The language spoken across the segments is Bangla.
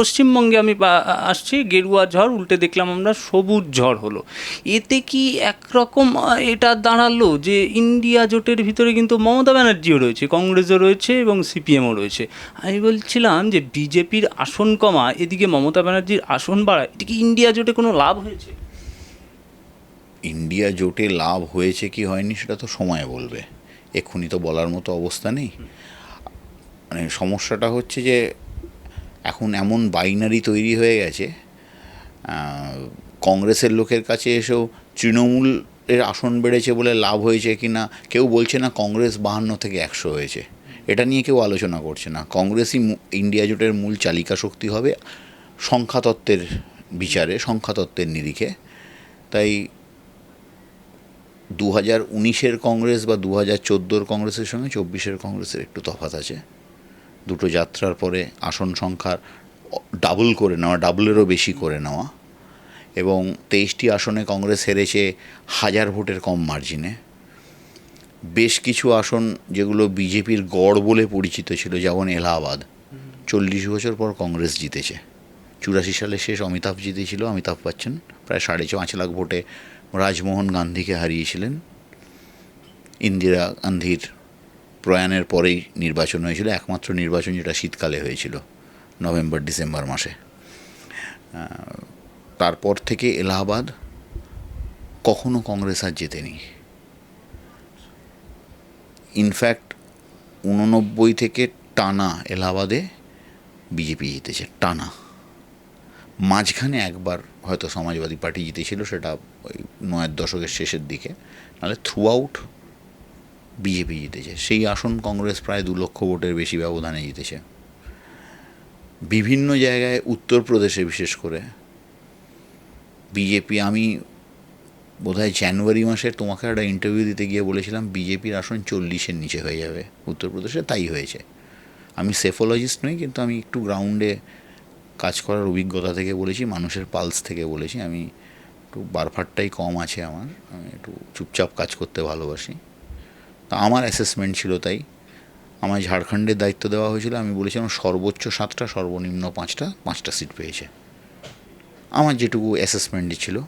পশ্চিমবঙ্গে আমি আসছি, গেরুয়া ঝড়, উল্টে দেখলাম আমরা সবুজ ঝড় হলো। এতে কি একরকম এটা দাঁড়াল যে ইন্ডিয়া জোটের ভিতরে কিন্তু মমতা ব্যানার্জিও রয়েছে, কংগ্রেসও রয়েছে এবং সিপিএমও রয়েছে। আমি বলছিলাম যে বিজেপির আসন কমা, এদিকে মমতা ব্যানার্জির আসন বাড়া, এটা কি ইন্ডিয়া জোটে কোনো লাভ হয়েছে? ইন্ডিয়া জোটে লাভ হয়েছে কি হয়নি সেটা তো সময় বলবে। এক্ষুনি তো বলার মতো অবস্থা নেই। মানে সমস্যাটা হচ্ছে যে এখন এমন বাইনারি তৈরি হয়ে গেছে কংগ্রেসের লোকের কাছে এসেও তৃণমূলের আসন বেড়েছে বলে লাভ হয়েছে কি না, কেউ বলছে না কংগ্রেস বাহান্ন থেকে একশো হয়েছে। এটা নিয়ে কেউ আলোচনা করছে না। কংগ্রেসই ইন্ডিয়া জোটের মূল চালিকা শক্তি হবে সংখ্যাতত্ত্বের বিচারে, সংখ্যাতত্ত্বের নিরিখে। তাই দু হাজার উনিশের কংগ্রেস বা দু হাজার চোদ্দোর কংগ্রেসের সঙ্গে চব্বিশের কংগ্রেসের একটু তফাৎ আছে। দুটো যাত্রার পরে আসন সংখ্যার ডাবল করে নেওয়া ডাবলেরও বেশি করে নেওয়া এবং তেইশটি আসনে কংগ্রেস হেরেছে হাজার ভোটের কম মার্জিনে বেশ কিছু আসন যেগুলো বিজেপির গড় বলে পরিচিত ছিল, যেমন এলাহাবাদ, চল্লিশ বছর পর কংগ্রেস জিতেছে। চুরাশি সালে শেষ অমিতাভ জিতেছিল, অমিতাভ বচ্চন, প্রায় সাড়ে পাঁচ লাখ ভোটে রাজমোহন গান্ধীকে হারিয়েছিলেন। ইন্দিরা গান্ধীর প্রয়াণের পরেই নির্বাচন হয়েছিল, একমাত্র নির্বাচন যেটা শীতকালে হয়েছিল, নভেম্বর, ডিসেম্বর মাসে। তারপর থেকে এলাহাবাদ কখনো কংগ্রেস আর জেতেনি। ইনফ্যাক্ট উননব্বই থেকে টানা এলাহাবাদে বিজেপি জিতেছে, টানা। মাঝখানে একবার হয়তো সমাজবাদী পার্টি জিতেছিল, সেটা ওই নয়ের দশকের শেষের দিকে। নাহলে থ্রু আউট বিজেপি জিতেছে। সেই আসন কংগ্রেস প্রায় দু লক্ষ ভোটের বেশি ব্যবধানে জিতেছে। বিভিন্ন জায়গায় উত্তরপ্রদেশে বিশেষ করে। বিজেপি, আমি বোধহয় জানুয়ারি মাসে তোমাকে একটা ইন্টারভিউ দিতে গিয়ে বলেছিলাম, বিজেপির আসন চল্লিশের নিচে হয়ে যাবে। উত্তরপ্রদেশে তাই হয়েছে। আমি সেফোলজিস্ট নই, কিন্তু আমি একটু গ্রাউন্ডে কাজ করার অভিজ্ঞতা থেকে বলেছি, মানুষের পালস থেকে বলেছি। আমি একটু বারফারটাই কম আছে আমার। আমি একটু চুপচাপ কাজ করতে ভালোবাসি। তা আমার অ্যাসেসমেন্ট ছিল তাই। আমায় ঝাড়খণ্ডের দায়িত্ব দেওয়া হয়েছিল। আমি বলেছিলাম সর্বোচ্চ সাতটা, সর্বনিম্ন পাঁচটা পাঁচটা সিট পেয়েছে। আমার যেটুকু অ্যাসেসমেন্টই ছিল।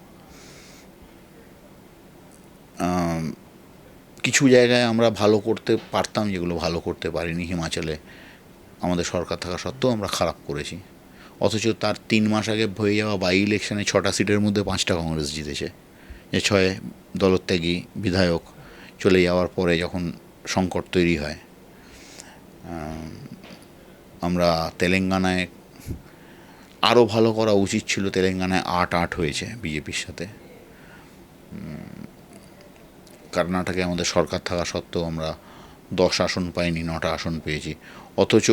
কিছু জায়গায় আমরা ভালো করতে পারতাম, যেগুলো ভালো করতে পারিনি হিমাচলে। আমাদের সরকার থাকা সত্ত্বেও আমরা খারাপ করেছি। অথচ তার তিন মাস আগে হয়ে যাওয়া বাই ইলেকশনে ছটা সিটের মধ্যে পাঁচটা কংগ্রেস জিতেছে। যে ছয় দলত্যাগী বিধায়ক চলে যাওয়ার পরে যখন সংকট তৈরি হয় আমরা তেলেঙ্গানায় আরও ভালো করা উচিত ছিল, তেলেঙ্গানায় আট আট হয়েছে বিজেপির সাথে। কর্ণাটকে আমাদের সরকার থাকা সত্ত্বেও আমরা দশ আসন পাইনি, নটা আসন পেয়েছি। অথচ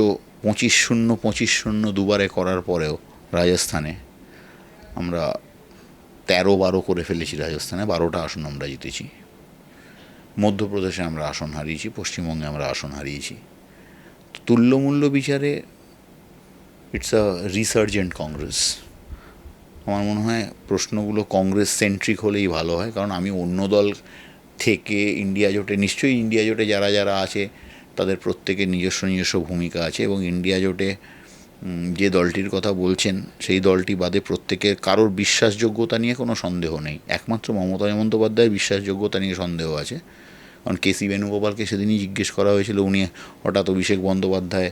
পঁচিশ শূন্য পঁচিশ শূন্য দুবারে করার পরেও রাজস্থানে আমরা তেরো বারো করে ফেলেছি রাজস্থানে, বারোটা আসন আমরা জিতেছি। মধ্যপ্রদেশে আমরা আসন হারিয়েছি, পশ্চিমবঙ্গে আমরা আসন হারিয়েছি। তুল্যমূল্য বিচারে ইটস আ রিসার্জেন্ট কংগ্রেস আমার মনে হয় প্রশ্নগুলো কংগ্রেস সেন্ট্রিক হলেই ভালো হয়, কারণ আমি অন্য দল থেকে ইন্ডিয়া জোটে, নিশ্চয়ই ইন্ডিয়া জোটে যারা যারা আছে, তাদের প্রত্যেকের নিজস্ব নিজস্ব ভূমিকা আছে এবং ইন্ডিয়া জোটে যে দলটির কথা বলছেন, সেই দলটি বাদে প্রত্যেকের কারোর বিশ্বাসযোগ্যতা নিয়ে কোনো সন্দেহ নেই। একমাত্র মমতা বন্দ্যোপাধ্যায়ের বিশ্বাসযোগ্যতা নিয়ে সন্দেহ আছে। কারণ কে সি বেণুগোপালকে সেদিনই জিজ্ঞেস করা হয়েছিল, উনি হঠাৎ অভিষেক বন্দ্যোপাধ্যায়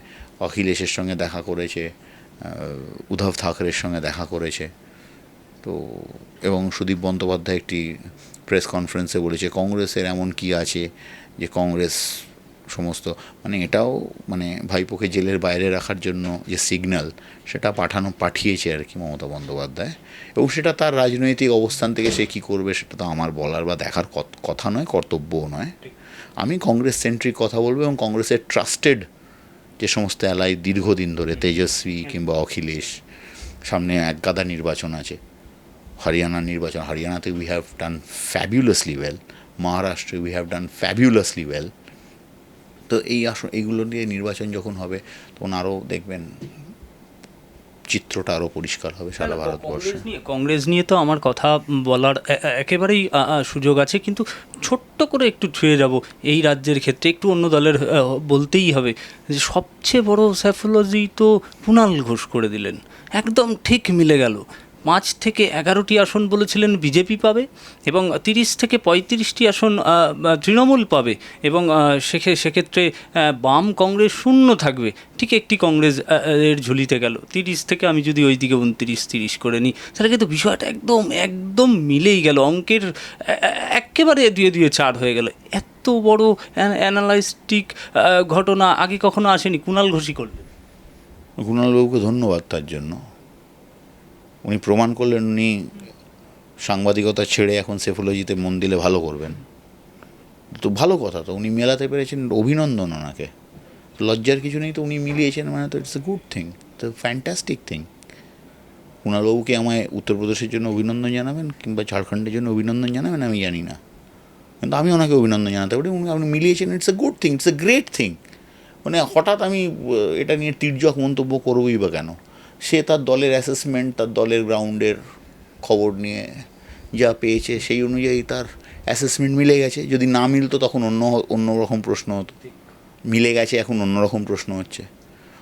অখিলেশের সঙ্গে দেখা করেছে উদ্ধব ঠাকরের সঙ্গে দেখা করেছে। তো, এবং সুদীপ বন্দ্যোপাধ্যায় একটি প্রেস কনফারেন্সে বলেছে, কংগ্রেসের এমন কি আছে যে কংগ্রেস সমস্ত মানে এটাও মানে ভাইপোকে জেলের বাইরে রাখার জন্য যে সিগন্যাল সেটা পাঠানো পাঠিয়েছে আর কি মমতা বন্দ্যোপাধ্যায়। এবং সেটা তার রাজনৈতিক অবস্থান থেকে সে কী করবে সেটা তো আমার বলার বা দেখার কথা নয় কর্তব্যও নয়। আমি কংগ্রেস সেন্ট্রিক কথা বলব এবং কংগ্রেসের ট্রাস্টেড যে সমস্ত এলাই দীর্ঘদিন ধরে তেজস্বী কিংবা অখিলেশ সামনে এক গাদা নির্বাচন আছে হরিয়ানার নির্বাচন হরিয়ানাতে we have done fabulously well মহারাষ্ট্রে we have done fabulously well তো এই আসন এইগুলো নিয়ে নির্বাচন যখন হবে তখন আরও দেখবেন চিত্রটা আরও পরিষ্কার হবে সারা ভারতবর্ষে। কংগ্রেস নিয়ে কংগ্রেস নিয়ে তো আমার কথা বলার একেবারেই সুযোগ আছে কিন্তু ছোট্ট করে একটু ছুঁয়ে যাব এই রাজ্যের ক্ষেত্রে একটু অন্য দলের বলতেই হবে যে সবচেয়ে বড় স্যাফোলজি তো কুণাল ঘোষ করে দিলেন একদম ঠিক মিলে গেল। পাঁচ থেকে এগারোটি আসন বলেছিলেন বিজেপি পাবে এবং তিরিশ থেকে পঁয়ত্রিশটি আসন তৃণমূল পাবে এবং সেক্ষে সেক্ষেত্রে বাম কংগ্রেস শূন্য থাকবে। ঠিক একটি কংগ্রেস এর ঝুলিতে গেল। তিরিশ থেকে আমি যদি ওই দিকে উনত্রিশ, তিরিশ করে নিই, তাহলে কিন্তু বিষয়টা একদম একদম মিলেই গেল। অঙ্কের একেবারে দুয়ে দুয়ে চার হয়ে গেল। এত বড় অ্যানালাইস্টিক ঘটনা আগে কখনো আসেনি। কুণাল ঘোষই করলেন। কুণালবাবুকে ধন্যবাদ তার জন্য। উনি প্রমাণ করলেন উনি সাংবাদিকতা ছেড়ে এখন সেফোলজিতে মন দিলে ভালো করবেন। তো ভালো কথা, তো উনি মেলাতে পেরেছেন অভিনন্দন ওনাকে। লজ্জার কিছু নেই তো উনি মিলিয়েছেন মানে তো ইটস এ গুড থিং তো ফ্যান্টাস্টিক থিং কুণালবাবুকে আমায় উত্তরপ্রদেশের জন্য অভিনন্দন জানাবেন কিংবা ঝাড়খণ্ডের জন্য অভিনন্দন জানাবেন আমি জানি না। কিন্তু আমি ওনাকে অভিনন্দন জানাতে পারি, উনি আপনি মিলিয়েছেন it's a good thing it's a great thing মানে হঠাৎ আমি এটা নিয়ে তির্যক মন্তব্য করবই বা কেন? সে তার দলের অ্যাসেসমেন্ট তার দলের গ্রাউন্ডের খবর নিয়ে যা পেয়েছে, সেই অনুযায়ী তার অ্যাসেসমেন্ট মিলে গেছে। যদি না মিলতো তখন অন্য অন্য রকম প্রশ্ন হতো। মিলে গেছে, এখন অন্যরকম প্রশ্ন হচ্ছে।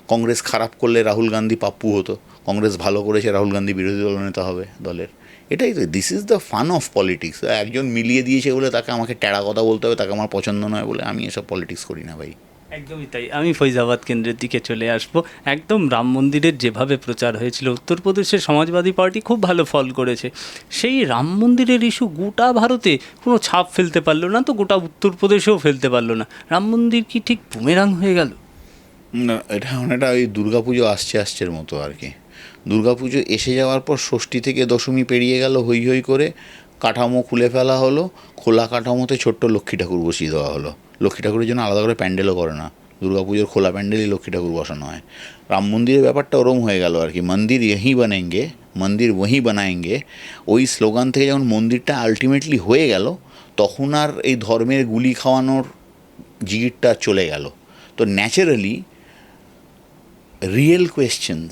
কংগ্রেস খারাপ করলে রাহুল গান্ধী পাপ্পু হতো। কংগ্রেস ভালো করেছে, রাহুল গান্ধী বিরোধী দলনেতা হবে দলের। এটাই তো this is the fun of politics একজন মিলিয়ে দিয়েছে বলে তাকে আমাকে টেরা কথা বলতে হবে, তাকে আমার পছন্দ নয় বলে আমি এসব পলিটিক্স করি না ভাই। একদমই তাই। আমি ফৈজাবাদ কেন্দ্রের দিকে চলে আসব। একদম রাম মন্দিরের যেভাবে প্রচার হয়েছিল উত্তরপ্রদেশের সমাজবাদী পার্টি খুব ভালো ফল করেছে। সেই রাম মন্দিরের ইস্যু গোটা ভারতে কোনো ছাপ ফেলতে পারল না, তো গোটা উত্তরপ্রদেশেও ফেলতে পারল না। রাম মন্দির কি ঠিক বুমেরাং হয়ে গেল? না, এটা অনেকটা ওই দুর্গাপুজো আসছে আসছের মতো আর কি। দুর্গাপুজো এসে যাওয়ার পর ষষ্ঠী থেকে দশমী পেরিয়ে গেল হই হই করে কাঠামো খুলে ফেলা হলো। খোলা কাঠামোতে ছোট্ট লক্ষ্মী ঠাকুর বসিয়ে দেওয়া হলো। লক্ষ্মী ঠাকুরের জন্য আলাদা করে প্যান্ডেলও করে না। পুজোর খোলা প্যান্ডেলই লক্ষ্মী ঠাকুর বসানো হয়। রাম মন্দিরের ব্যাপারটা ওরম হয়ে গেল আর কি। মন্দির ইহি বানেঙ্গে মন্দির ওহি বানায়েঙ্গে ওই স্লোগান থেকে যখন মন্দিরটা আলটিমেটলি হয়ে গেল, তখন আর এই ধর্মের গুলি খাওয়ানোর জিগিরটা চলে গেল। তো ন্যাচারালি রিয়েল কোয়েশ্চেন্স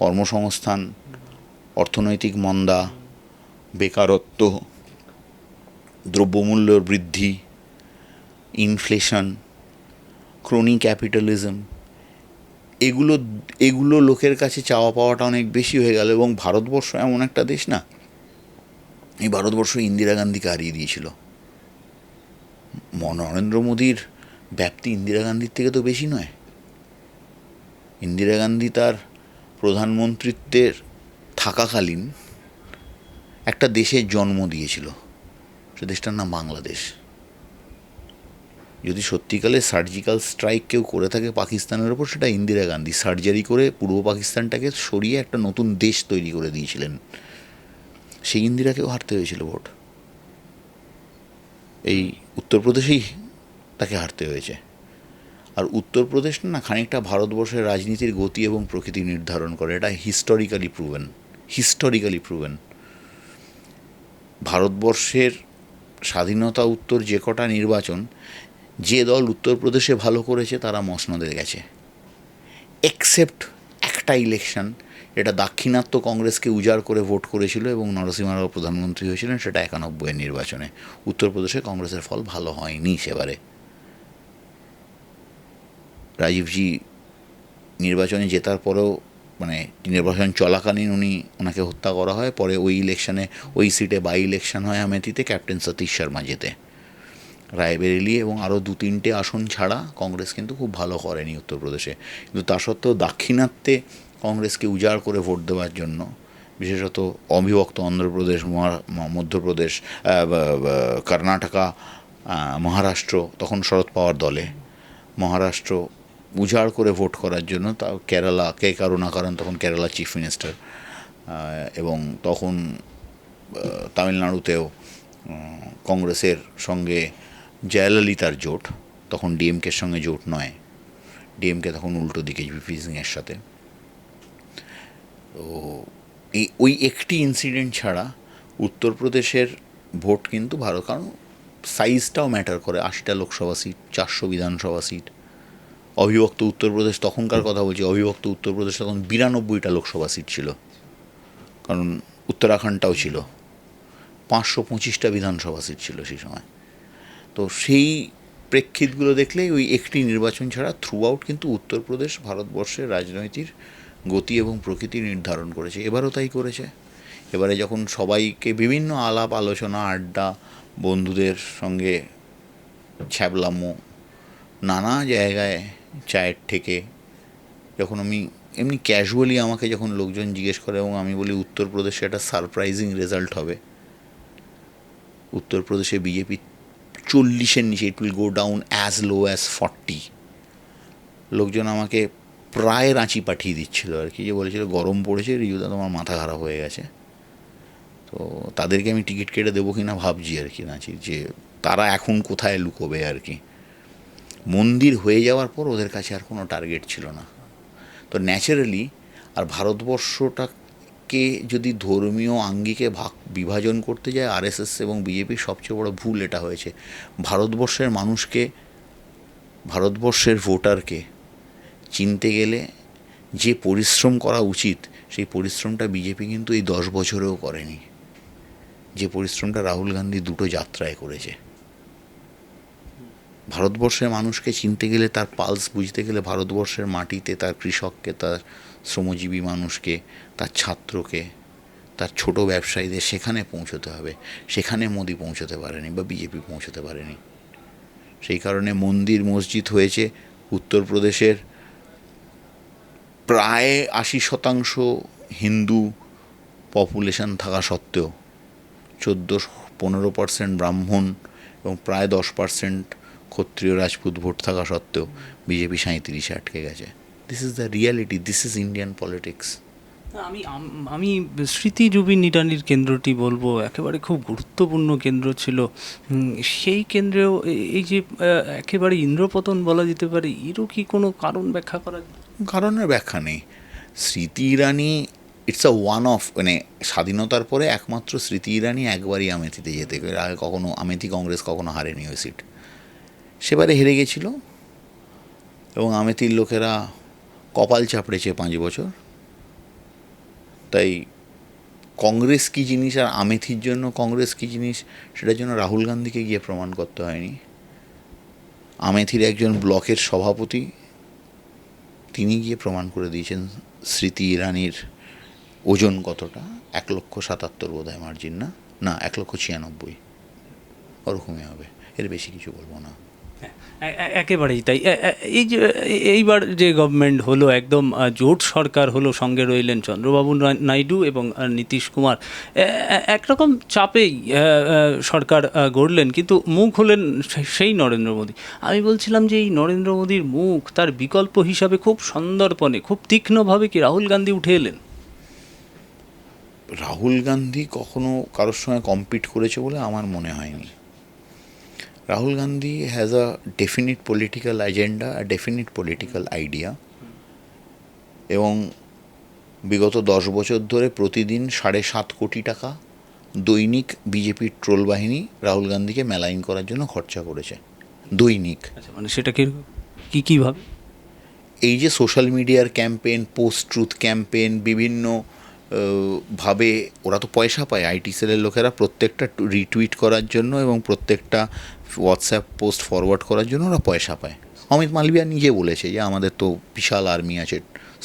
কর্মসংস্থান, অর্থনৈতিক মন্দা, বেকারত্ব, দ্রব্যমূল্যর বৃদ্ধি ইনফ্লেশন ক্রোনি ক্যাপিটালিজম এগুলো এগুলো লোকের কাছে চাওয়া পাওয়াটা অনেক বেশি হয়ে গেল এবং ভারতবর্ষ এমন একটা দেশ না, এই ভারতবর্ষ ইন্দিরা গান্ধীকে হারিয়ে দিয়েছিল। নরেন্দ্র মোদীর ব্যাপ্তি ইন্দিরা গান্ধীর থেকে তো বেশি নয়। ইন্দিরা গান্ধী তার প্রধানমন্ত্রিত্বের থাকাকালীন একটা দেশের জন্ম দিয়েছিল। সে দেশটার নাম বাংলাদেশ। যদি সত্যিকালে সার্জিক্যাল স্ট্রাইক কেউ করে থাকে পাকিস্তানের ওপর, সেটা ইন্দিরা গান্ধী। সার্জারি করে পূর্ব পাকিস্তানটাকে সরিয়ে একটা নতুন দেশ তৈরি করে দিয়েছিলেন। সেই ইন্দিরাকেও হারতে হয়েছিল ভোট। এই উত্তরপ্রদেশেই তাকে হারতে হয়েছে। আর উত্তরপ্রদেশ না খানিকটা ভারতবর্ষের রাজনীতির গতি এবং প্রকৃতি নির্ধারণ করে। এটা হিস্টোরিক্যালি প্রুভেন হিস্টোরিক্যালি প্রুভেন ভারতবর্ষের স্বাধীনতা উত্তর যে কটা নির্বাচন যে দল উত্তরপ্রদেশে ভালো করেছে, তারা মসনদে গেছে। এক্সেপ্ট একটা ইলেকশন এটা দাক্ষিণাত্য কংগ্রেসকে উজাড় করে ভোট করেছিল এবং নরসিংহ রাও প্রধানমন্ত্রী হয়েছিলেন, সেটা একানব্বইয়ের নির্বাচনে। উত্তরপ্রদেশে কংগ্রেসের ফল ভালো হয়নি সেবারে। রাজীবজি নির্বাচনে জেতার পরেও মানে নির্বাচন চলাকালীন উনি ওনাকে হত্যা করা হয়, পরে ওই ইলেকশনে ওই সিটে বাই ইলেকশন হয় আমেথিতে ক্যাপ্টেন সতীশ শর্মা জেতে। রায়বেরেলি এবং আরও দু তিনটে আসন ছাড়া কংগ্রেস কিন্তু খুব ভালো করেনি উত্তরপ্রদেশে। কিন্তু তা সত্ত্বেও দাক্ষিণাত্যে কংগ্রেসকে উজাড় করে ভোট দেওয়ার জন্য, বিশেষত অবিভক্ত অন্ধ্রপ্রদেশ মধ্যপ্রদেশ কর্ণাটকা মহারাষ্ট্র, তখন শরদ পাওয়ার দলে মহারাষ্ট্র উজাড় করে ভোট করার জন্য তা কেরালা, কে কারণ তখন কেরালা চিফ মিনিস্টার এবং তখন তামিলনাড়ুতেও কংগ্রেসের সঙ্গে জয়ললিতার জোট, তখন ডিএমকের সঙ্গে জোট নয়। ডিএমকে তখন উল্টো দিকে ভিপি সিংয়ের সাথে। তো এই, ওই একটি ইনসিডেন্ট ছাড়া উত্তরপ্রদেশের ভোট কিন্তু ভালো, কারণ সাইজটাও ম্যাটার করে। আশিটা লোকসভা সিট চারশো বিধানসভা সিট অবিভক্ত উত্তরপ্রদেশ, তখনকার কথা বলছি, অবিভক্ত উত্তরপ্রদেশ তখন বিরানব্বইটা লোকসভা সিট ছিল। কারণ উত্তরাখণ্ডটাও ছিল। পাঁচশো পঁচিশটা বিধানসভা সিট ছিল সেই সময়। তো সেই প্রেক্ষিতগুলো দেখলেই ওই একটি নির্বাচন ছাড়া থ্রু আউট কিন্তু উত্তরপ্রদেশ ভারতবর্ষের রাজনৈতিক গতি এবং প্রকৃতি নির্ধারণ করেছে। এবারও তাই করেছে। এবারে যখন সবাইকে বিভিন্ন আলাপ, আলোচনা, আড্ডা, বন্ধুদের সঙ্গে ছ্যাবলামো, নানা জায়গায় চায়ের থেকে যখন আমি এমনি ক্যাজুয়ালি আমাকে যখন লোকজন জিজ্ঞেস করে এবং আমি বলি, উত্তরপ্রদেশে একটা সারপ্রাইজিং রেজাল্ট হবে। উত্তরপ্রদেশে বিজেপি চল্লিশের নিচে it will go down as low as forty লোকজন আমাকে প্রায় রাঁচি পাঠিয়ে দিচ্ছিল আর কি, যে বলেছিল গরম পড়েছে, রিজুদা তোমার মাথা খারাপ হয়ে গেছে। তো তাদেরকে আমি টিকিট কেটে দেবো কিনা ভাবছি আর কি রাঁচির, যে তারা এখন কোথায় লুকোবে আর কি। মন্দির হয়ে যাওয়ার পর ওদের কাছে আর কোনো টার্গেট ছিল না। তো ন্যাচারালি আর ভারতবর্ষটাকে যদি ধর্মীয় আঙ্গিকে ভাগ, বিভাজন করতে যায়, আরএসএস এবং বিজেপির সবচেয়ে বড় ভুল এটা হয়েছে। ভারতবর্ষের মানুষকে, ভারতবর্ষের ভোটারকে চিনতে গেলে যে পরিশ্রম করা উচিত, সেই পরিশ্রমটা বিজেপি কিন্তু এই দশ বছরেও করেনি। যে পরিশ্রমটা রাহুল গান্ধী দুটো যাত্রায় করেছে। ভারতবর্ষের মানুষকে চিনতে গেলে তার পালস বুঝতে গেলে ভারতবর্ষের মাটিতে তার কৃষককে, তার শ্রমজীবী মানুষকে, তার ছাত্রকে, তার ছোট ব্যবসায়ীদের সেখানে পৌঁছতে হবে। সেখানে মোদি পৌঁছতে পারেনি বা বিজেপি পৌঁছতে পারেনি। সেই কারণে মন্দির মসজিদ হয়েছে উত্তরপ্রদেশের। প্রায় আশি শতাংশ হিন্দু পপুলেশন থাকা সত্ত্বেও চোদ্দ পনেরো পার্সেন্ট ব্রাহ্মণ এবং প্রায় দশ পার্সেন্ট ক্ষত্রিয় রাজপুত ভোট থাকা সত্ত্বেও বিজেপি সাঁত্রিশে আটকে গেছে। This is the reality this is Indian politics আমি আমি স্মৃতি জুবিন নিটানির কেন্দ্রটি বলব একেবারে খুব গুরুত্বপূর্ণ কেন্দ্র ছিল। সেই কেন্দ্রেও এই যে একেবারে ইন্দ্রপতন বলা যেতে পারে এরও কি কোনো কারণ ব্যাখ্যা করা কারণের ব্যাখ্যা নেই। Smriti Irani it's a one of মানে স্বাধীনতার পরে একমাত্র স্মৃতি ইরানি একবারই আমেথিতে যেতে আগে কখনো আমেথি কংগ্রেস কখনো হারেনি ওই সিট সেবারে হেরে গেছিল। এবং আমেথির লোকেরা কপাল চাপড়েছে পাঁচ বছর। তাই কংগ্রেস কী জিনিস আর আমেথির জন্য কংগ্রেস কী জিনিস, সেটার জন্য রাহুল গান্ধীকে গিয়ে প্রমাণ করতে হয়নি। আমেথির একজন ব্লকের সভাপতি, তিনি গিয়ে প্রমাণ করে দিয়েছেন স্মৃতি ইরানির ওজন কতটা, এক লক্ষ সাতাত্তর বোধ হয় মার্জিন না? না, এক লক্ষ ছিয়ানব্বই। ওরকমই হবে, এর বেশি কিছু বলব না। একেবারেই তাই। এই যে, এইবার যে গভর্নমেন্ট হলো, একদম জোট সরকার হলো, সঙ্গে রইলেন চন্দ্রবাবু নাইডু এবং নীতিশ কুমার। একরকম চাপেই সরকার গড়লেন, কিন্তু মুখ হলেন সেই নরেন্দ্র মোদী। আমি বলছিলাম যে, এই নরেন্দ্র মোদীর মুখ তার বিকল্প হিসাবে খুব সন্দর্পণে, খুব তীক্ষ্ণভাবে কি রাহুল গান্ধী উঠে এলেন? রাহুল গান্ধী কখনো কারোর সঙ্গে কম্পিট করেছে বলে আমার মনে হয়নি। Rahul Gandhi has a definite political agenda a definite political idea এবং বিগত দশ বছর ধরে প্রতিদিন সাড়ে সাত কোটি টাকা দৈনিক বিজেপির ট্রোল বাহিনী রাহুল গান্ধীকে মেলাইন করার জন্য খরচা করেছে। দৈনিক। আচ্ছা মানে সেটা কি কি কীভাবে এই যে সোশ্যাল মিডিয়ার ক্যাম্পেন পোস্ট ট্রুথ ক্যাম্পেন বিভিন্ন ভাবে ওরা তো পয়সা পায়। আইটি সেলের লোকেরা প্রত্যেকটা রিটুইট করার জন্য এবং প্রত্যেকটা হোয়াটসঅ্যাপ পোস্ট ফরওয়ার্ড করার জন্য ওরা পয়সা পায়। অমিত মালবিয়া নিজে বলেছে যে আমাদের তো বিশাল আর্মি আছে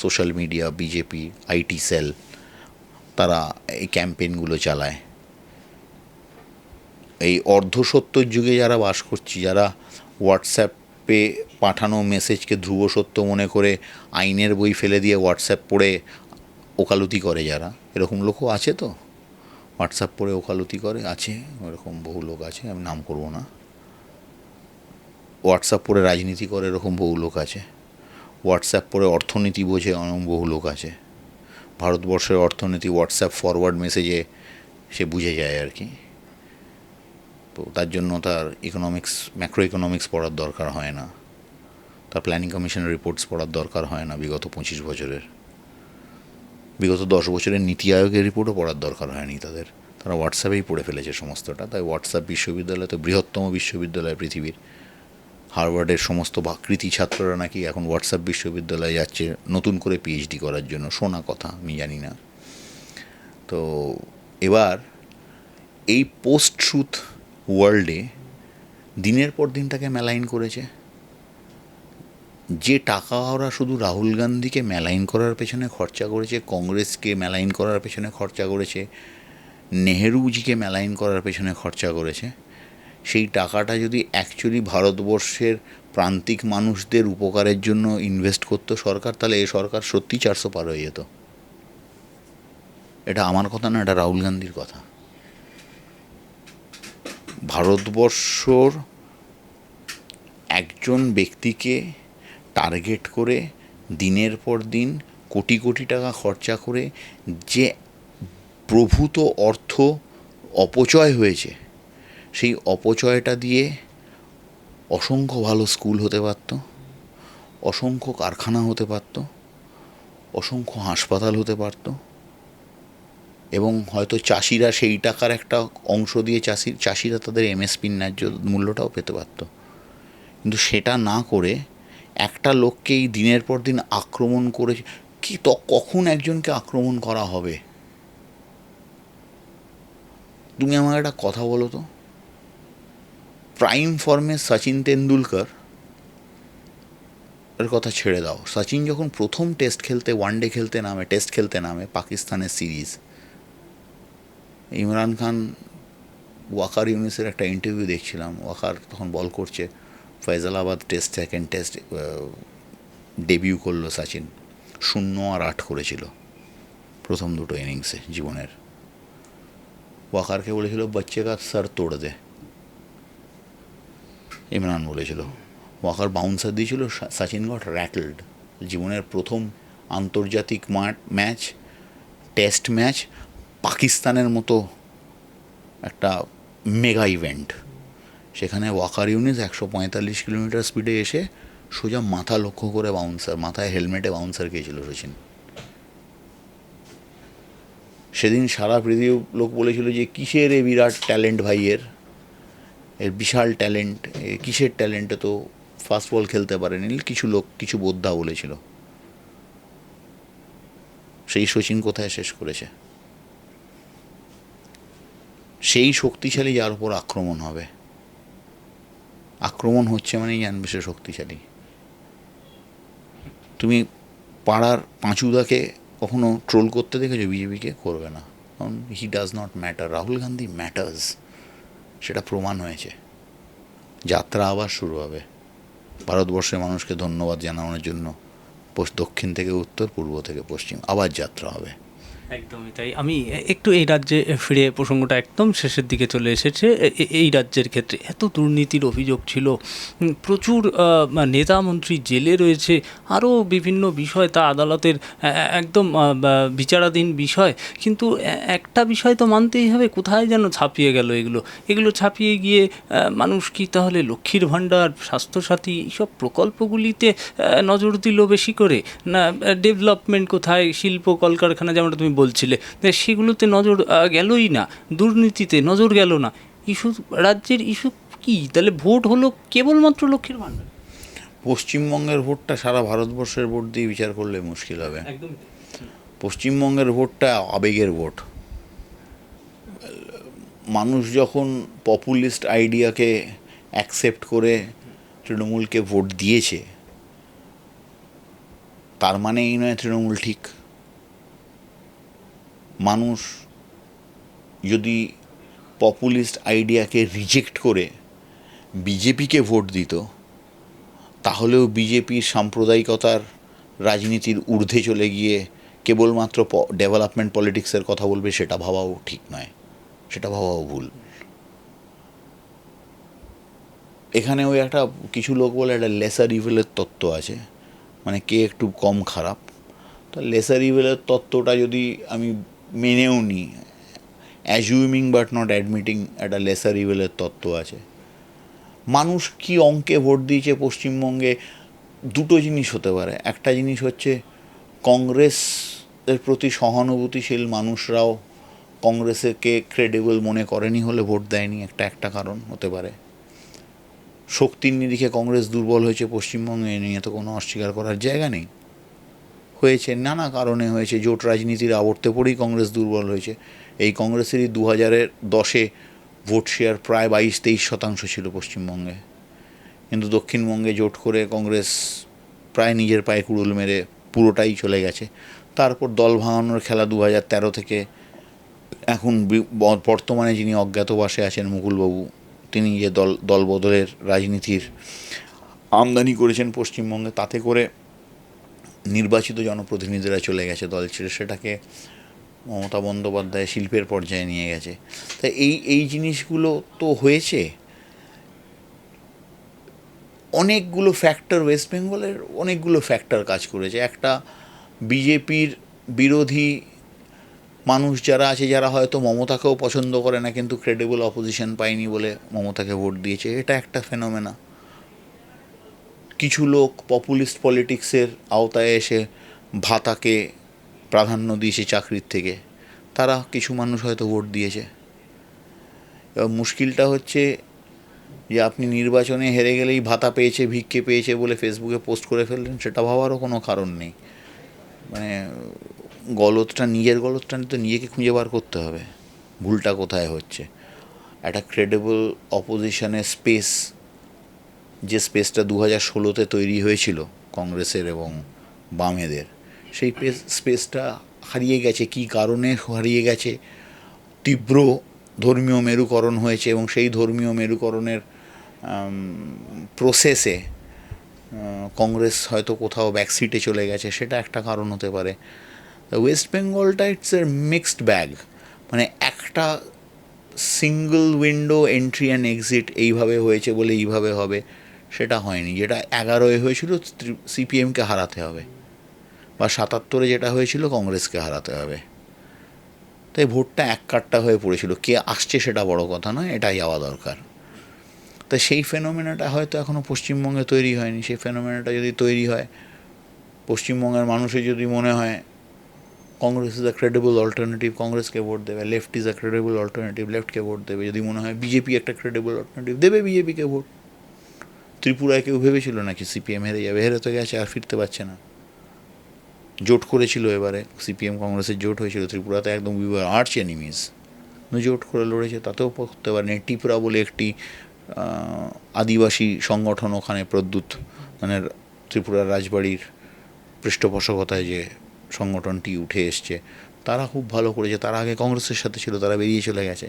social media BJP IT cell তারা এই ক্যাম্পেনগুলো চালায়। এই অর্ধসত্যর যুগে যারা বাস করছি, যারা হোয়াটসঅ্যাপে পাঠানো মেসেজকে ধ্রুব সত্য মনে করে আইনের বই ফেলে দিয়ে হোয়াটসঅ্যাপ পড়ে ওকালতি করে যারা। এরকম লোকও আছে তো? হোয়াটসঅ্যাপ পড়ে ওকালতি করে, আছে, এরকম বহু লোক আছে, আমি নাম করব না। হোয়াটসঅ্যাপ পড়ে রাজনীতি করে এরকম বহু লোক আছে। হোয়াটসঅ্যাপ পড়ে অর্থনীতি বোঝে এরকম বহু লোক আছে। ভারতবর্ষের অর্থনীতি হোয়াটসঅ্যাপ ফরওয়ার্ড মেসেজে সে বুঝে যায় আর কি। তো তার জন্য তার ইকোনমিক্স ম্যাক্রো ইকোনমিক্স পড়ার দরকার হয় না। তার প্ল্যানিং কমিশনের রিপোর্টস পড়ার দরকার হয় না বিগত পঁচিশ বছরের। বিগত দশ বছরের নীতি আয়োগের রিপোর্টও পড়ার দরকার হয়নি তাদের। তারা হোয়াটসঅ্যাপেই পড়ে ফেলেছে সমস্তটা। তাই হোয়াটসঅ্যাপ বিশ্ববিদ্যালয় তো বৃহত্তম বিশ্ববিদ্যালয় পৃথিবীর। হার্ভার্ডের সমস্ত বা- কৃতি ছাত্ররা নাকি এখন হোয়াটসঅ্যাপ বিশ্ববিদ্যালয়ে যাচ্ছে, নতুন করে পিএইচডি করার জন্য। শোনা কথা, আমি জানি না। তো এবার এই পোস্ট ট্রুথ ওয়ার্ল্ডে দিনের পর দিন তাকে মেলাইন করেছে। যে টাকা ওরা শুধু রাহুল গান্ধীকে মেলাইন করার পেছনে খরচা করেছে, কংগ্রেসকে মেলাইন করার পেছনে খরচা করেছে, নেহেরুজিকে মেলাইন করার পেছনে খরচা করেছে সেই টাকাটা যদি অ্যাকচুয়ালি ভারতবর্ষের প্রান্তিক মানুষদের উপকারের জন্য ইনভেস্ট করতো সরকার, তাহলে এই সরকার সত্যি চারশো পার হয়ে যেত। এটা আমার কথা না, এটা রাহুল গান্ধীর কথা। ভারতবর্ষর একজন ব্যক্তিকে টার্গেট করে দিনের পর দিন কোটি কোটি টাকা খরচা করে যে প্রভূত অর্থ অপচয় হয়েছে সেই অপচয়টা দিয়ে অসংখ্য ভালো স্কুল হতে পারত, অসংখ্য কারখানা হতে পারত, অসংখ্য হাসপাতাল হতে পারত এবং হয়তো চাষিরা সেই টাকার একটা অংশ দিয়ে চাষি, চাষিরা তাদের এমএসপির ন্যায্য মূল্যটাও পেতে পারত। কিন্তু সেটা না করে একটা লোককেই দিনের পর দিন আক্রমণ করে, কি তো, কখন একজনকে আক্রমণ করা হবে? তুমি আমাকে একটা কথা বলো তো। প্রাইম ফর্মে সচিন তেন্ডুলকর এর কথা ছেড়ে দাও। সচিন যখন প্রথম টেস্ট খেলতে ওয়ানডে খেলতে নামে টেস্ট খেলতে নামে পাকিস্তানের সিরিজ ইমরান খান, ওয়াকার ইউনিসের একটা ইন্টারভিউ দেখছিলাম, ওয়াকার তখন বল করছে Faisalabad test second test debut করল সচিন শূন্য আর আট করেছিল প্রথম দুটো ইনিংসে জীবনের। ওয়াকারকে বলেছিল বাচ্চে কা স্যার তোড় দে। ইমরান বলেছিল। ওয়াকার বাউন্সার দিয়েছিল সচিন গট র্যাটলড জীবনের প্রথম আন্তর্জাতিক ম্যাচ টেস্ট ম্যাচ পাকিস্তানের মতো একটা মেগা ইভেন্ট সেখানে ওয়াকার ইউনিস একশো পঁয়তাল্লিশ কিলোমিটার স্পিডে এসে সোজা মাথা লক্ষ্য করে বাউন্সার মাথায় হেলমেটে বাউন্সার খেয়েছিল সচিন। সেদিন সারা পৃথিবীর লোক বলেছিল যে, কিসের এ বিরাট ট্যালেন্ট ভাইয়ের? এর বিশাল ট্যালেন্ট কিসের ট্যালেন্টে তো ফাস্ট বল খেলতে পারেনি, কিছু লোক, কিছু বোদ্ধা বলেছিল। সেই সচিন কোথায় শেষ করেছে? সেই শক্তিশালী যার উপর আক্রমণ হবে। আক্রমণ হচ্ছে মানেই জানবে সে শক্তিশালী। তুমি পাড়ার পাঁচুদাকে কখনো ট্রোল করতে দেখেছ? বিজেপিকে করবে না। কারণ he does not matter Rahul Gandhi matters সেটা প্রমাণ হয়েছে। যাত্রা আবার শুরু হবে। ভারতবর্ষের মানুষকে ধন্যবাদ জানানোর জন্য দক্ষিণ থেকে উত্তর, পূর্ব থেকে পশ্চিম আবার যাত্রা হবে। একদমই তাই। আমি একটু এই রাজ্যে ফিরে প্রসঙ্গটা একদম শেষের দিকে চলে এসেছে। এই রাজ্যের ক্ষেত্রে এত দুর্নীতির অভিযোগ ছিল। প্রচুর নেতা মন্ত্রী জেলে রয়েছে। আরও বিভিন্ন বিষয় তা আদালতের একদম বিচারাধীন বিষয়। কিন্তু একটা বিষয় তো মানতেই হবে, কোথায় যেন ছাপিয়ে গেল এগুলো? এগুলো ছাপিয়ে গিয়ে মানুষ কি তাহলে লক্ষ্মীর ভাণ্ডার, স্বাস্থ্যসাথী, এইসব প্রকল্পগুলিতে নজর দিল বেশি করে? না ডেভেলপমেন্ট কোথায়? শিল্প কলকারখানা যেমন তুমি বলছিলে। সেগুলোতে নজর গেলই না। দুর্নীতিতে নজর গেল না। ইস্যু রাজ্যের ইস্যু কি? তাহলে ভোট হলো কেবলমাত্র লক্ষ্মীর ভাণ্ডার? পশ্চিমবঙ্গের ভোটটা সারা ভারতবর্ষের ভোট দিয়ে বিচার করলে মুশকিল হবে। পশ্চিমবঙ্গের ভোটটা আবেগের ভোট। মানুষ যখন পপুলিস্ট আইডিয়াকে অ্যাকসেপ্ট করে তৃণমূলকে ভোট দিয়েছে তার মানে এই নয় তৃণমূল ঠিক। মানুষ যদি পপুলিস্ট আইডিয়াকে রিজেক্ট করে বিজেপিকে ভোট দিত, তাহলেও বিজেপির সাম্প্রদায়িকতার রাজনীতির ঊর্ধ্বে চলে গিয়ে কেবলমাত্র ডেভেলপমেন্ট পলিটিক্সের কথা বলবে সেটা ভাবাও ঠিক নয়, সেটা ভাবাও ভুল। এখানে ওই একটা কিছু লোক বলে একটা লেসার ইভেলের তত্ত্ব আছে মানে কে একটু কম খারাপ। তো লেসার ইভেলের তত্ত্বটা যদি আমি মেনেও নিই অ্যাজিউমিং বাট নট অ্যাডমিটিং একটা লেসার ইভেলের তত্ত্ব আছে। মানুষ কি অঙ্কে ভোট দিয়েছে পশ্চিমবঙ্গে? দুটো জিনিস হতে পারে। একটা জিনিস হচ্ছে কংগ্রেসের প্রতি সহানুভূতিশীল মানুষরাও কংগ্রেসকে ক্রেডিবল মনে করেনি হলে ভোট দেয়নি। একটা একটা কারণ হতে পারে। শক্তির নিরিখে কংগ্রেস দুর্বল হয়েছে পশ্চিমবঙ্গে নিয়ে তো কোনো অস্বীকার করার জায়গা নেই। হয়েছে, নানা কারণে হয়েছে, জোট রাজনীতির আবর্তে পড়েই কংগ্রেস দুর্বল হয়েছে। এই কংগ্রেসেরই দু হাজারের দশে ভোট শেয়ার প্রায় বাইশ, তেইশ শতাংশ ছিল পশ্চিমবঙ্গে। কিন্তু দক্ষিণবঙ্গে জোট করে কংগ্রেস প্রায় নিজের পায়ে কুড়ুল মেরে পুরোটাই চলে গেছে। তারপর দল ভাঙানোর খেলা দু হাজার তেরো থেকে এখন বর্তমানে যিনি অজ্ঞাতবাসে আছেন মুকুলবাবু, তিনি যে দল দল বদলের রাজনীতির আমদানি করেছেন পশ্চিমবঙ্গে, তাতে করে নির্বাচিত জনপ্রতিনিধিরা চলে গেছে দল ছেড়ে, সেটাকে মমতা বন্দ্যোপাধ্যায় শিল্পের পর্যায়ে নিয়ে গেছে। তা এই এই জিনিসগুলো তো হয়েছে। অনেকগুলো ফ্যাক্টর ওয়েস্ট বেঙ্গলের অনেকগুলো ফ্যাক্টর কাজ করেছে। একটা বিজেপির বিরোধী মানুষ যারা আছে, যারা হয়তো মমতাকেও পছন্দ করে না, কিন্তু ক্রেডিবল অপোজিশন পায়নি বলে মমতাকে ভোট দিয়েছে। এটা একটা ফেনোমেনা কিছু লোক পপুলিস্ট পলিটিক্সের আওতায় এসে ভাতাকে প্রাধান্য দিয়েছে চাকরির থেকে। তারা কিছু মানুষ হয়তো ভোট দিয়েছে। এবার মুশকিলটা হচ্ছে যে আপনি নির্বাচনে হেরে গেলেই ভাতা পেয়েছে, ভিক্ষে পেয়েছে বলে ফেসবুকে পোস্ট করে ফেললেন, সেটা ভাবারও কোনো কারণ নেই। মানে গলতটা, নিজের গলতটা তো নিজেকে খুঁজে বার করতে হবে। ভুলটা কোথায় হচ্ছে? একটা ক্রেডিবল অপোজিশনের স্পেস যে স্পেসটা দু হাজার ষোলোতে তৈরি হয়েছিল কংগ্রেসের এবং বামেদের, সেই স্পেসটা হারিয়ে গেছে। কী কারণে হারিয়ে গেছে? তীব্র ধর্মীয় মেরুকরণ হয়েছে এবং সেই ধর্মীয় মেরুকরণের প্রসেসে কংগ্রেস হয়তো কোথাও ব্যাকসিটে চলে গেছে, সেটা একটা কারণ হতে পারে। ওয়েস্ট বেঙ্গলটা ইটস এ মিক্সড ব্যাগ মানে একটা single window entry and exit এইভাবে হয়েছে বলে এইভাবে হবে। সেটা হয়নি। যেটা এগারোয় হয়েছিল সিপিএমকে হারাতে হবে। বা সাতাত্তরে যেটা হয়েছিল, কংগ্রেসকে হারাতে হবে। তাই ভোটটা এক কাট্টা হয়ে পড়েছিল। কে আসছে সেটা বড় কথা নয়, এটাই যাওয়া দরকার। তা সেই ফেনোমেনাটা হয়তো এখনও পশ্চিমবঙ্গে তৈরি হয়নি। সেই ফেনোমেনাটা যদি তৈরি হয়, পশ্চিমবঙ্গের মানুষের যদি মনে হয়, Congress is a credible alternative কংগ্রেসকে ভোট দেবে left is a credible alternative লেফটকে vote দেবে। যদি মনে হয়, বিজেপি একটা ক্রেডিবল অল্টারনেটিভ দেবে বিজেপিকে ভোট। ত্রিপুরায় কেউ ভেবেছিল নাকি সিপিএম হেরে যাবে? হেরে তো গেছে, আর ফিরতে পারছে না। জোট করেছিল এবারে, সিপিএম কংগ্রেসের জোট হয়েছিল, ত্রিপুরাতে একদম উই ওয়ার আর্চ এনিমিজ জোট করে লড়েছে, তাতেও করতে পারেনি। ত্রিপুরা বলে একটি আদিবাসী সংগঠন ওখানে প্রদ্যুৎ মানে ত্রিপুরার রাজবাড়ির পৃষ্ঠপোষকতায় যে সংগঠনটি উঠে এসছে, তারা খুব ভালো করেছে। তারা আগে কংগ্রেসের সাথে ছিল, তারা বেরিয়ে চলে গেছে।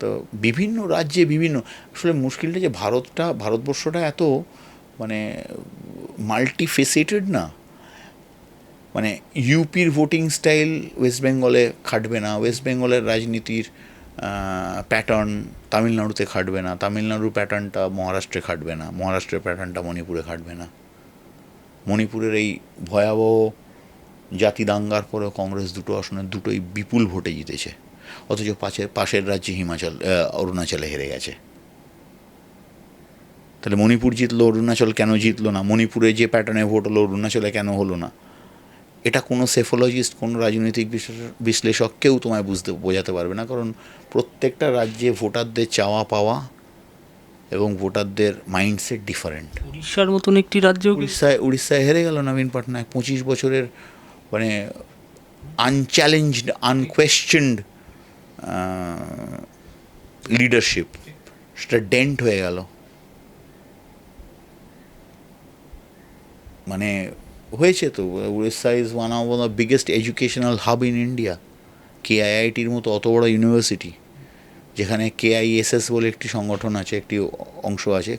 তো বিভিন্ন রাজ্যে বিভিন্ন, আসলে মুশকিলটা যে ভারতটা, ভারতবর্ষটা এত মানে মাল্টি ফেসেটেড না। মানে ইউপির ভোটিং স্টাইল ওয়েস্ট বেঙ্গলে খাটবে না ওয়েস্ট বেঙ্গলের রাজনীতির প্যাটার্ন তামিলনাড়ুতে খাটবে না তামিলনাড়ুর প্যাটার্নটা মহারাষ্ট্রে খাটবে না, মহারাষ্ট্রের প্যাটার্নটা মণিপুরে খাটবে না। মণিপুরের এই ভয়াবহ জাতি দাঙ্গার পরেও কংগ্রেস দুটো আসনে দুটোই বিপুল ভোটে জিতেছে। অথচ পাশের পাশের রাজ্যে হিমাচল অরুণাচলে হেরে গেছে। তাহলে মণিপুর জিতলো অরুণাচল কেন জিতলো না? মণিপুরে যে প্যাটার্নে ভোট হলো অরুণাচলে কেন হলো না? এটা কোনো সেফোলজিস্ট কোনো রাজনৈতিক বিশ্লেষক- কেউ তোমায় বুঝতে বোঝাতে পারবে না। কারণ প্রত্যেকটা রাজ্যে ভোটারদের চাওয়া পাওয়া এবং ভোটারদের মাইন্ডসেট ডিফারেন্ট উড়িষ্যার মতন একটি রাজ্যেও কি- উড়িষ্যায় উড়িষ্যায় হেরে গেল নবীন পটনায়ক পঁচিশ বছরের মানে আনচ্যালেঞ্জড আনকোয়েশ্চেন্ড লিডারশিপ সেটা ডেন্ট হয়ে গেল। মানে হয়েছে তো, Orissa is one of the biggest educational hub in India কেআইআইটির মতো অত বড় ইউনিভার্সিটি যেখানে কে কেআইএসএস বলে একটি সংগঠন আছে, একটি অংশ আছে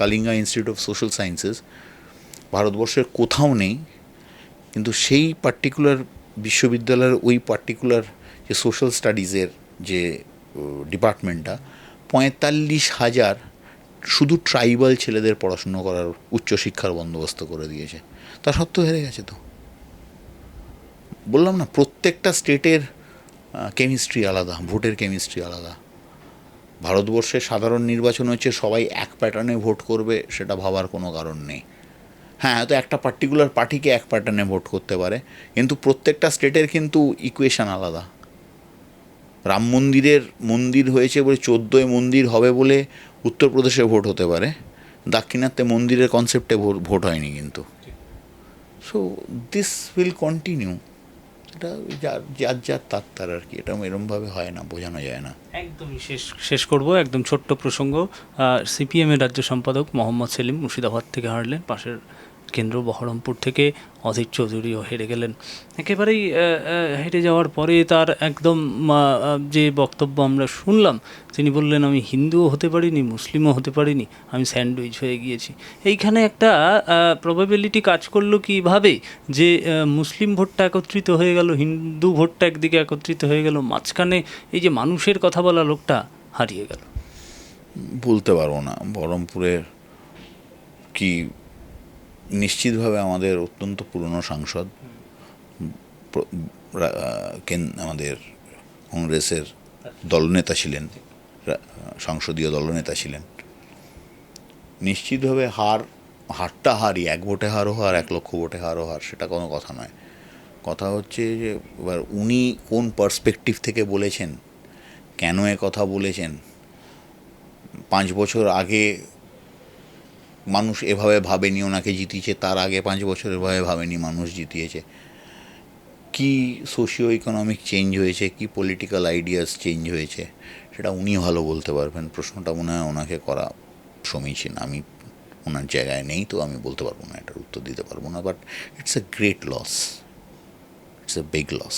Kalinga institute of social sciences ভারতবর্ষের কোথাও নেই, কিন্তু সেই পার্টিকুলার বিশ্ববিদ্যালয়ের ওই পার্টিকুলার যে সোশ্যাল স্টাডিজের যে ডিপার্টমেন্টটা পঁয়তাল্লিশ হাজার শুধু ট্রাইবাল ছেলেদের পড়াশুনো করার উচ্চশিক্ষার বন্দোবস্ত করে দিয়েছে। তা সত্ত্বেও হেরে গেছে তো। বললাম না, প্রত্যেকটা স্টেটের কেমিস্ট্রি আলাদা ভোটের কেমিস্ট্রি আলাদা। ভারতবর্ষে সাধারণ নির্বাচন হচ্ছে, সবাই এক প্যাটার্নে ভোট করবে, সেটা ভাবার কোনো কারণ নেই। হ্যাঁ হয়তো একটা পার্টিকুলার পার্টিকে এক প্যাটার্নে ভোট করতে পারে, কিন্তু প্রত্যেকটা স্টেটের কিন্তু ইকুয়েশন আলাদা। রাম মন্দিরের মন্দির হয়েছে বলে চোদ্দোয় মন্দির হবে বলে উত্তরপ্রদেশে ভোট হতে পারে। দাক্ষিণাত্যে মন্দিরের কনসেপ্টে ভোট হয়নি কিন্তু। সো দিস উইল কন্টিনিউ এটা যার যার যার তার তার আর কি। এটা এরমভাবে হয় না, বোঝানো যায় না। একদমই শেষ শেষ করব। একদম ছোট্ট প্রসঙ্গ। সিপিএমের রাজ্য সম্পাদক মোহাম্মদ সেলিম মুর্শিদাবাদ থেকে হারলেন। পাশের কেন্দ্র বহরমপুর থেকে অধীর চৌধুরীও হেরে গেলেন। একেবারেই হেরে যাওয়ার পরে তার একদম যে বক্তব্য আমরা শুনলাম, তিনি বললেন, আমি হিন্দুও হতে পারিনি, মুসলিমও হতে পারিনি, আমি স্যান্ডউইচ হয়ে গিয়েছি। এইখানে একটা প্রবাবিলিটি কাজ করল কীভাবে? যে মুসলিম ভোটটা একত্রিত হয়ে গেল, হিন্দু ভোটটা একদিকে একত্রিত হয়ে গেল, মাঝখানে এই যে মানুষের কথা বলা লোকটা হারিয়ে গেল। বলতে পারব না, বহরমপুরের কি নিশ্চিতভাবে আমাদের অত্যন্ত পুরনো সাংসদ আমাদের কংগ্রেসের দলনেতা ছিলেন সংসদীয় দলনেতা ছিলেন। নিশ্চিতভাবে হার, হারটা হারই, এক ভোটে হারও হার, এক লক্ষ ভোটে হারও হার, সেটা কোনো কথা নয়। কথা হচ্ছে যে, এবার উনি কোন পার্সপেক্টিভ থেকে বলেছেন, কেন কথা বলেছেন, পাঁচ বছর আগে মানুষ এভাবে ভাবেনি, ওনাকে জিতিয়েছে, তার আগে পাঁচ বছর এভাবে ভাবেনি, মানুষ জিতিয়েছে। কি সোশিও ইকোনমিক চেঞ্জ হয়েছে, কি পলিটিক্যাল আইডিয়াস চেঞ্জ হয়েছে, সেটা উনি ভালো বলতে পারবেন। প্রশ্নটা মনে হয় ওনাকে করা সমীচীন। আমি ওনার জায়গায় নেই, তো আমি বলতে পারব না, এটার উত্তর দিতে পারব না but it's a great loss it's a big loss